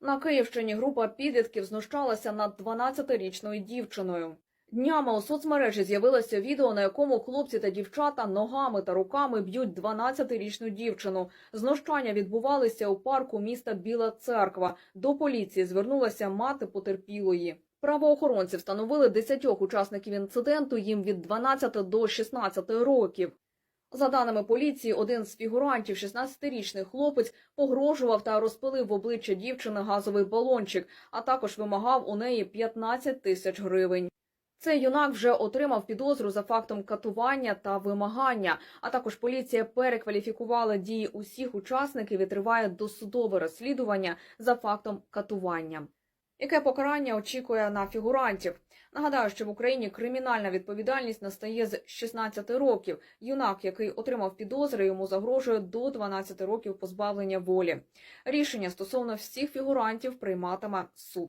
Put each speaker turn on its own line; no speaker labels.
На Київщині група підлітків знущалася над 12-річною дівчиною. Днями у соцмережі з'явилося відео, на якому хлопці та дівчата ногами та руками б'ють 12-річну дівчину. Знущання відбувалися у парку міста Біла Церква. До поліції звернулася мати потерпілої. Правоохоронці встановили 10 учасників інциденту, їм від 12 до 16 років. За даними поліції, один з фігурантів, 16-річний хлопець, погрожував та розпилив в обличчя дівчини газовий балончик, а також вимагав у неї 15 тисяч гривень. Цей юнак вже отримав підозру за фактом катування та вимагання. А також поліція перекваліфікувала дії усіх учасників і триває досудове розслідування за фактом катування. Яке покарання очікує на фігурантів? Нагадаю, що в Україні кримінальна відповідальність настає з 16 років. Юнак, який отримав підозри, йому загрожує до 12 років позбавлення волі. Рішення стосовно всіх фігурантів прийматиме суд.